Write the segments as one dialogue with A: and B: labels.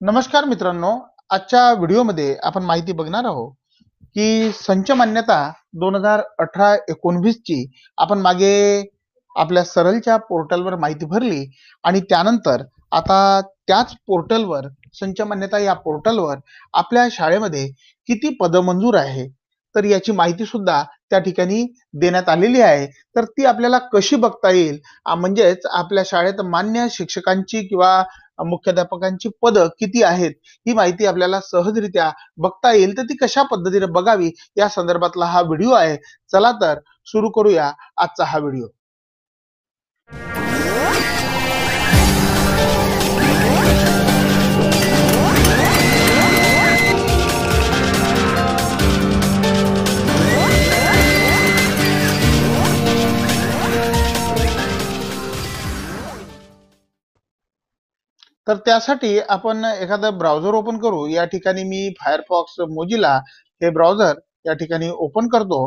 A: नमस्कार मित्रांनो आजच्या व्हिडिओमध्ये आपण माहिती बघणार आहोत की संच मान्यता दोन हजार अठरा एकोणवीस ची आपण मागे आपल्या सरलच्या पोर्टलवर माहिती भरली आणि त्यानंतर आता त्याच पोर्टलवर संच मान्यता या पोर्टलवर आपल्या शाळेमध्ये किती पदं मंजूर आहे तर याची माहिती सुद्धा त्या ठिकाणी देण्यात आलेली आहे. तर ती आपल्याला कशी बघता येईल म्हणजेच आपल्या शाळेत मान्य शिक्षकांची किंवा मुख्याध्यापकांची पदं किती आहेत ही माहिती आपल्याला सहजरित्या बघता येईल तर ती कशा पद्धतीने बघावी या संदर्भातला हा व्हिडिओ आहे. चला तर सुरू करूया आजचा हा व्हिडिओ. तर त्यासाठी आपण एखादं ब्राउझर ओपन करू. या ठिकाणी मी फायरफॉक्स मोजिला हे ब्राउझर या ठिकाणी ओपन करतो.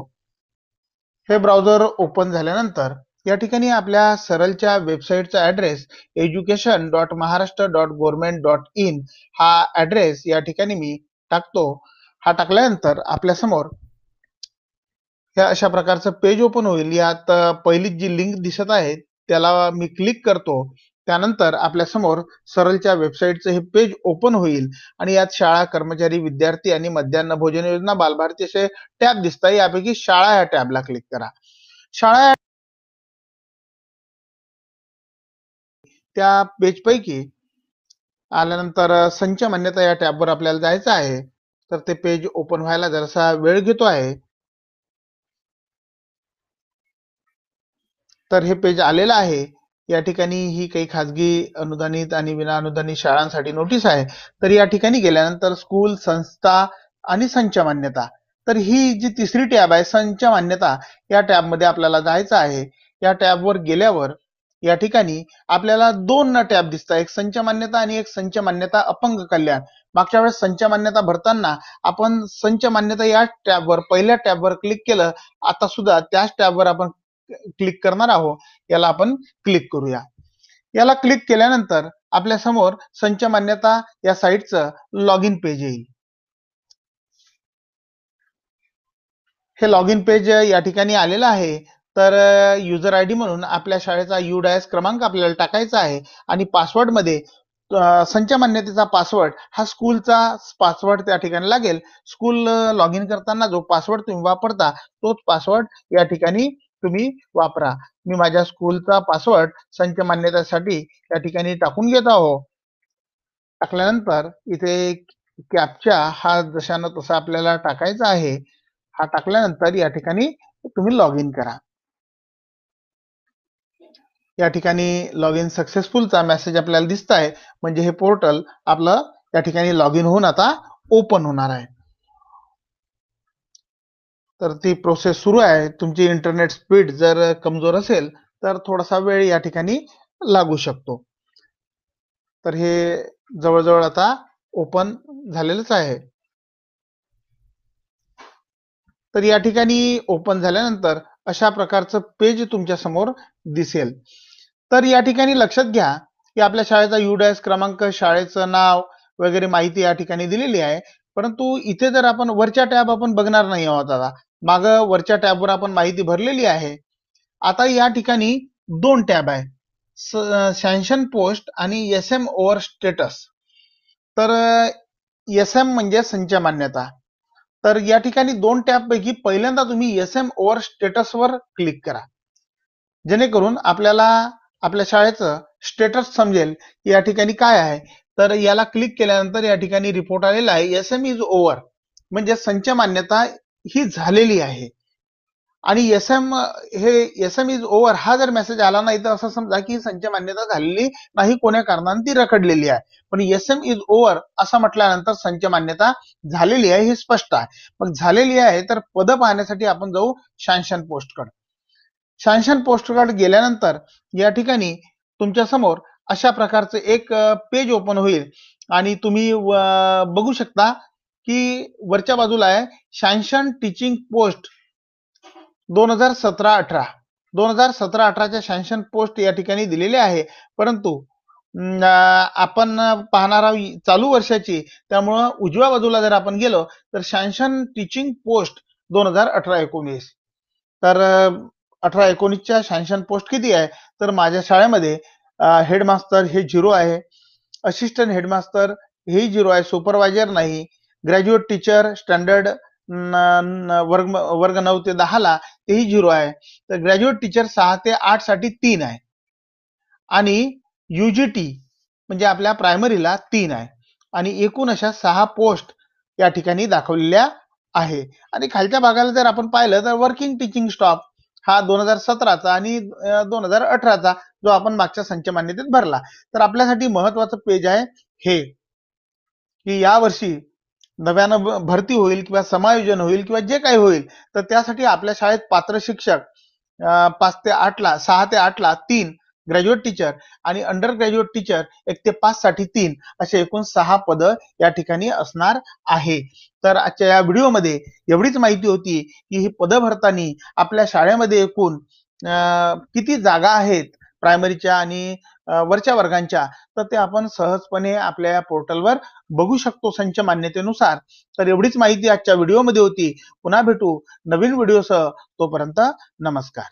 A: हे ब्राउझर ओपन झाल्यानंतर या ठिकाणी आपल्या सरलच्या वेबसाईटचा address education dot Maharashtra dot government dot in हा ऍड्रेस या ठिकाणी मी टाकतो. हा टाकल्यानंतर आपल्यासमोर या अशा प्रकारचं पेज ओपन होईल. यात पहिली जी लिंक दिसत आहे त्याला मी क्लिक करतो. त्यानंतर आपल्यासमोर सरलच्या वेबसाईटचं हे पेज ओपन होईल. आणि यात शाळा कर्मचारी विद्यार्थी आणि मध्यान्ह भोजन योजना बालभारती असे टॅब दिसत आहे यापैकी शाळा या टॅबला क्लिक करा. शाळा त्या पेज पैकी आल्यानंतर संच मान्यता या टॅबवर आपल्याला जायचं आहे. तर ते पेज ओपन व्हायला जरासा वेळ घेतो आहे. तर हे पेज आलेलं आहे. या ठिकाणी ही काही खाजगी अनुदानित आणि विना अनुदानित शाळांसाठी नोटीस आहे. तर या ठिकाणी गेल्यानंतर स्कूल संस्था आणि संच मान्यता. तर ही जी तिसरी टॅब आहे संच मान्यता या टॅबमध्ये आपल्याला जायचं आहे. या टॅबवर गेल्यावर या ठिकाणी आपल्याला दोन टॅब दिसतात. एक संच मान्यता आणि एक संच मान्यता अपंग कल्याण. मागच्या वेळेस संच मान्यता भरताना आपण संच मान्यता या टॅबवर पहिल्या टॅबवर क्लिक केलं. आता सुद्धा त्याच टॅबवर आपण क्लिक करणार आहोत याला आपण क्लिक करूया. याला क्लिक केल्यानंतर आपल्यासमोर संच मान्यता या साईटचं लॉग इन पेज येईल. हे लॉग इन पेज या ठिकाणी आलेलं आहे. तर युजर आय डी म्हणून आपल्या शाळेचा यू डायस क्रमांक आपल्याला टाकायचा आहे आणि पासवर्डमध्ये संच मान्यतेचा पासवर्ड हा स्कूलचा पासवर्ड त्या ठिकाणी लागेल. स्कूल लॉग इन करताना जो पासवर्ड तुम्ही वापरता तोच पासवर्ड या ठिकाणी तुम्ही वापरा. मी माझ्या स्कूलचा पासवर्ड संच मान्यतेसाठी या ठिकाणी टाकून घेत आहो टाकल्यानंतर इथे कॅपचा हा जशानं तसा आपल्याला टाकायचा आहे हा टाकल्यानंतर या ठिकाणी तुम्ही लॉग इन करा. या ठिकाणी लॉग इन सक्सेसफुलचा मेसेज आपल्याला दिसत आहे. म्हणजे हे पोर्टल आपलं या ठिकाणी लॉग इन होऊन आता ओपन होणार आहे. तर ती प्रोसेस सुरू आहे. तुमची इंटरनेट स्पीड जर कमजोर असेल तर थोडासा वेळ या ठिकाणी लागू शकतो. तर हे जवळजवळ आता ओपन झालेलंच आहे. तर या ठिकाणी ओपन झाल्यानंतर अशा प्रकारचं पेज तुमच्यासमोर दिसेल. तर या ठिकाणी लक्षात घ्या की आपल्या शाळेचा युडॅस क्रमांक शाळेचं नाव वगैरे माहिती या ठिकाणी दिलेली आहे. परंतु इथे जर आपण वरच्या टॅब आपण बघणार नाही आहोत आता माग वरच्या टॅबवर आपण माहिती भरलेली आहे. आता या ठिकाणी दोन टॅब आहे सॅन्शन पोस्ट आणि एस एम ओव्हर स्टेटस. तर एस एम म्हणजे संच मान्यता. तर या ठिकाणी दोन टॅब पैकी पहिल्यांदा तुम्ही एस एम ओव्हर स्टेटसवर क्लिक करा. जेणेकरून आपल्याला आपल्या शाळेचं स्टेटस समजेल या ठिकाणी काय आहे. तर याला क्लिक केल्यानंतर या ठिकाणी रिपोर्ट आलेला आहे. एस एम इज ओव्हर म्हणजे संच मान्यता ही झालेली आहे. आणि एस एम हे एस एम इज ओव्हर हा जर मेसेज आला नाही तर असं समजा की संच मान्यता झालेली नाही कोण्या कारणाने ती रखडलेली आहे. पण एस एम इज ओव्हर असं म्हटल्यानंतर संच मान्यता झालेली आहे हे स्पष्ट आहे. मग झालेली आहे तर पद पाहण्यासाठी आपण जाऊ शानशान पोस्टकडे शानशान पोस्टकड गेल्यानंतर या ठिकाणी तुमच्यासमोर अशा प्रकारचं एक पेज ओपन होईल. आणि तुम्ही बघू शकता की वरच्या बाजूला आहे शॅन्शन टीचिंग पोस्ट दोन हजार सतरा अठरा. दोन हजार सतरा अठराच्या शॅन्शन पोस्ट या ठिकाणी दिलेले आहे. परंतु आपण पाहणार आहोत चालू वर्षाची. त्यामुळं उजव्या बाजूला जर आपण गेलो तर शॅन्शन टीचिंग पोस्ट दोन हजार अठरा एकोणीस. तर अठरा एकोणीसच्या शॅन्शन पोस्ट किती आहे? तर माझ्या शाळेमध्ये हेडमास्टर हे झिरो आहे. असिस्टंट हेडमास्टर हे झिरो आहे. सुपरवायझर नाही. ग्रॅज्युएट टीचर स्टँडर्ड वर्ग वर्ग नऊ ते दहाला तेही झिरो आहे. तर ग्रॅज्युएट टीचर सहा ते आठसाठी तीन आहे. आणि युजीटी म्हणजे आपल्या प्रायमरीला तीन आहे. आणि एकूण अशा सहा पोस्ट या ठिकाणी दाखवलेल्या आहे. आणि खालच्या भागाला जर आपण पाहिलं तर वर्किंग टीचिंग स्टॉप हा दोन हजार सतराचा आणि दोन हजार अठराचा जो आपण मागच्या संच मान्यतेत भरला. तर आपल्यासाठी महत्वाचं पेज आहे हे की या वर्षी नव्यानं भरती होईल किंवा समायोजन होईल किंवा जे काही होईल तर त्यासाठी आपल्या शाळेत पात्र शिक्षक पाच ते आठला सहा ते आठला तीन ग्रॅज्युएट टीचर आणि अंडर ग्रॅज्युएट टीचर एक ते पाच साठी तीन असे एकूण सहा पद या ठिकाणी असणार आहे. तर आजच्या या व्हिडिओमध्ये एवढीच माहिती होती की ही पद भरताना आपल्या शाळेमध्ये एकूण किती जागा आहेत प्रायमरीच्या आणि वरच्या वर्गांच्या? तर ते आपण सहजपणे आपल्या या पोर्टलवर बघू शकतो संच मान्यतेनुसार. तर एवढीच माहिती आजच्या व्हिडिओमध्ये होती. पुन्हा भेटू नवीन व्हिडिओसह तोपर्यंत नमस्कार.